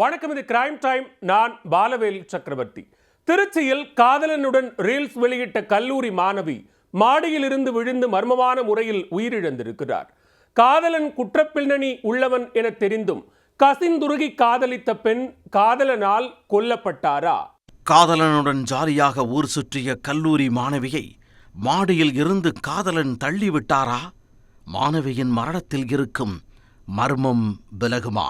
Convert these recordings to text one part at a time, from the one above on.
வணக்கம் இது crime time நான் பாலவேல் சக்கரவர்த்தி. திருச்சியில் காதலனுடன் ரீல்ஸ் வெளியிட்ட கல்லூரி மாணவி மாடியிலிருந்து விழுந்து மர்மமான முறையில் உயிரிழந்திருக்கிறார். காதலன் குற்றப்பின்னணி உள்ளவன் என தெரிந்தும் கசிந்துருகி காதலித்த பெண் காதலனால் கொல்லப்பட்டாரா? காதலனுடன் ஜாலியாக ஊர் சுற்றிய கல்லூரி மாணவியை மாடியில் இருந்து காதலன் தள்ளிவிட்டாரா? மாணவியின் மரணத்தில் இருக்கும் மர்மம் விலகுமா?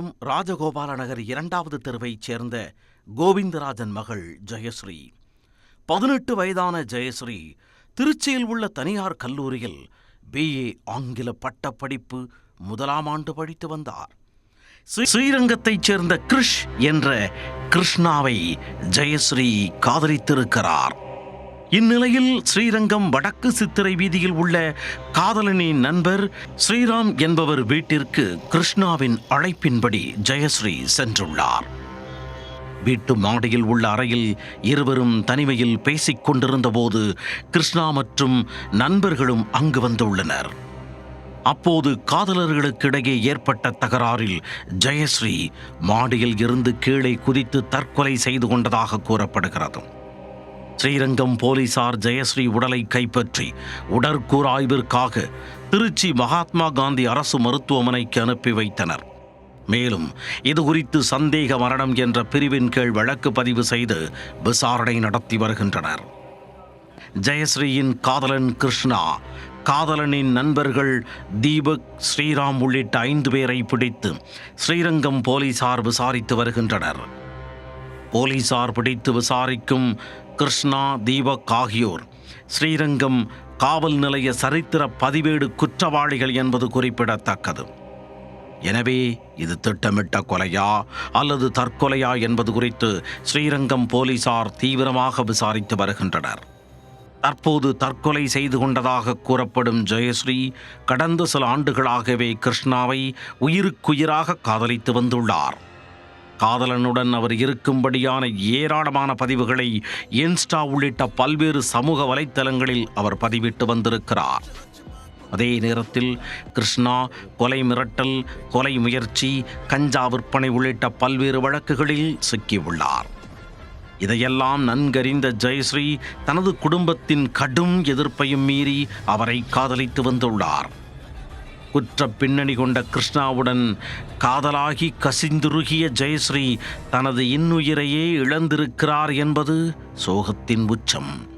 ராஜகோபால நகர் இரண்டாவது தெருவைச் சேர்ந்த கோவிந்தராஜன் மகள் ஜெயஸ்ரீ. பதினெட்டு வயதான ஜெயஸ்ரீ திருச்சியில் உள்ள தனியார் கல்லூரியில் பிஏ ஆங்கில பட்டப்படிப்பு முதலாம் ஆண்டு படித்து வந்தார். ஸ்ரீ- ஸ்ரீரங்கத்தைச் சேர்ந்த கிருஷ் என்ற கிருஷ்ணாவை ஜெயஸ்ரீ காதலித்திருக்கிறார். இந்நிலையில் ஸ்ரீரங்கம் வடக்கு சித்திரை வீதியில் உள்ள காதலனின் நண்பர் ஸ்ரீராம் என்பவர் வீட்டிற்கு கிருஷ்ணாவின் அழைப்பின்படி ஜெயஸ்ரீ சென்றுள்ளார். வீட்டு மாடியில் உள்ள அறையில் இருவரும் தனிமையில் பேசிக் கொண்டிருந்தபோது கிருஷ்ணா மற்றும் நண்பர்களும் அங்கு வந்துள்ளனர். அப்போது காதலர்களுக்கிடையே ஏற்பட்ட தகராறில் ஜெயஸ்ரீ மாடியில் இருந்து கீழே குதித்து தற்கொலை செய்து கொண்டதாக கூறப்படுகிறது. ஸ்ரீரங்கம் போலீசார் ஜெயஸ்ரீ உடலை கைப்பற்றி உடற்கூறாய்விற்காக திருச்சி மகாத்மா காந்தி அரசு மருத்துவமனைக்கு அனுப்பி வைத்தனர். மேலும் இது குறித்து சந்தேக மரணம் என்ற பிரிவின் கீழ் வழக்கு பதிவு செய்து விசாரணை நடத்தி வருகின்றனர். ஜெயஸ்ரீயின் காதலன் கிருஷ்ணா காதலனின் நண்பர்கள் தீபக் ஸ்ரீராம் உள்ளிட்ட ஐந்து பேரை பிடித்து ஸ்ரீரங்கம் போலீசார் விசாரித்து வருகின்றனர். போலீசார் பிடித்து விசாரிக்கும் கிருஷ்ணா தீபக் ஆகியோர் ஸ்ரீரங்கம் காவல் நிலைய சரித்திர பதிவேடு குற்றவாளிகள் என்பது குறிப்பிடத்தக்கது. எனவே இது திட்டமிட்ட கொலையா அல்லது தற்கொலையா என்பது குறித்து ஸ்ரீரங்கம் போலீசார் தீவிரமாக விசாரித்து வருகின்றனர். தற்போது தற்கொலை செய்து கொண்டதாக கூறப்படும் ஜெயஸ்ரீ கடந்த சில ஆண்டுகளாகவே கிருஷ்ணாவை உயிருக்குயிராக காதலித்து வந்துள்ளார். காதலனுடன் அவர் இருக்கும்படியான ஏராளமான பதிவுகளை இன்ஸ்டா உள்ளிட்ட பல்வேறு சமூக வலைத்தளங்களில் அவர் பதிவிட்டு வந்திருக்கிறார். அதே நேரத்தில் கிருஷ்ணா கொலை மிரட்டல் கொலை முயற்சி கஞ்சா விற்பனை உள்ளிட்ட பல்வேறு வழக்குகளில் சிக்கியுள்ளார். இதையெல்லாம் நன்கறிந்த ஜெயஸ்ரீ தனது குடும்பத்தின் கடும் எதிர்ப்பையும் மீறி அவரை காதலித்து வந்துள்ளார். குற்ற பின்னணி கொண்ட கிருஷ்ணாவுடன் காதலாகி கசிந்துருகிய ஜெயஸ்ரீ தனது இன்னுயிரையே இழந்திருக்கிறார் என்பது சோகத்தின் உச்சம்.